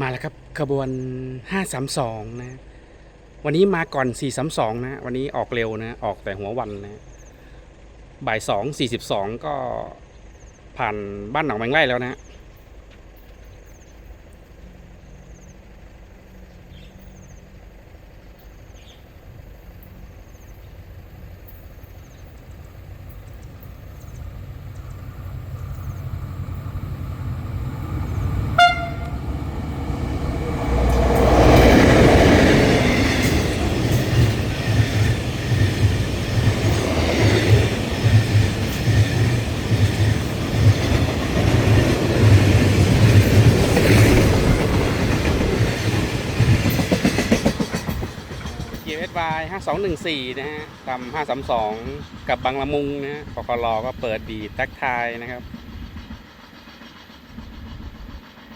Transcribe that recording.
มาแล้วครับขบวน 532 นะ วันนี้มาก่อน 432 นะ วันนี้ออกเร็วนะ ออกแต่หัววันนะ บ่าย 2 42 ก็ผ่านบ้านหนองแมงไร่แล้วนะ SY 5214 นะฮะตำ532 กับบางละมุงนะฮะคอคลอก็เปิดดีแท็กทายนะครับ